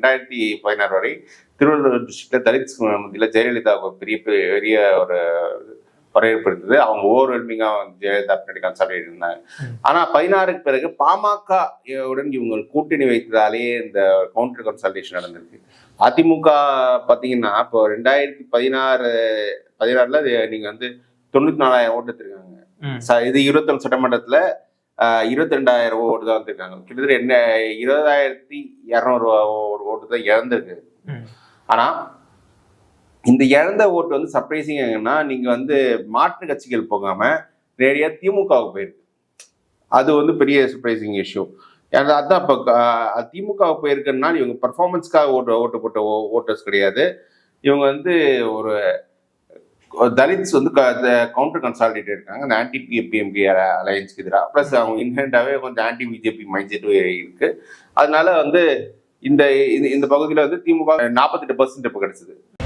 ரெண்டாயிரத்தி பதினாறு வரை திருவள்ளூர் டிஸ்ட்ரிக்ட்ல தலித் மத்தியில் ஜெயலலிதா ஒரு பெரிய பெரிய ஒரு வரவேற்பு இருந்தது. அவங்க ஓவர்வெல்மிங்கா ஜெயலலிதா பின்னாடி இருந்தாங்க. ஆனா பதினாறுக்கு பிறகு பாமக உடன் இவங்க கூட்டணி வைத்ததாலே இந்த கவுண்டர் கன்சல்டேஷன் நடந்திருக்கு. அதிமுக பாத்தீங்கன்னா இப்போ ரெண்டாயிரத்தி பதினாறு பதினாறுல நீங்க வந்து தொண்ணூத்தி நாலாயிரம் ஓட்டு எடுத்திருக்காங்க. இது இருபத்தொன்னு சட்டமன்றத்துல இருபத்தி ரெண்டாயிரம் ஓட்டு தான் வந்திருக்காங்க. கிட்டத்தட்ட என்ன இருபதாயிரத்தி இரநூறு ஓட்டு தான் இழந்திருக்கு. ம். ஆனா இந்த இழந்த ஓட்டு வந்து சர்ப்ரைசிங் என்னன்னா நீங்க வந்து மாற்று கட்சிகள் போகாம நேரடியா திமுகவுக்கு போயிருக்கு. அது வந்து பெரிய சர்ப்ரைசிங் இஷ்யூ ஏன்னா அதான் இப்போ திமுகவுக்கு போயிருக்குன்னா இவங்க பர்ஃபார்மன்ஸ்க்காக ஓட்டு ஓட்டு போட்ட ஓட்டர்ஸ் கிடையாது. இவங்க வந்து ஒரு தலித்ஸ் வந்து கவுண்டர் கன்சாலிடேட் இருக்காங்க. அந்த ஆன்டி பிஎம்கே அலையன்ஸ்க்கு எதிராக ப்ளஸ் அவங்க இன்ஹென்டாகவே கொஞ்சம் ஆன்டி பிஜேபி மைண்ட் செட்டும் இருக்கு. அதனால வந்து இந்த இந்த- இந்த பகுதியில் வந்து திமுக நாற்பத்தெட்டு பர்சன்ட் இப்போ கிடைச்சது.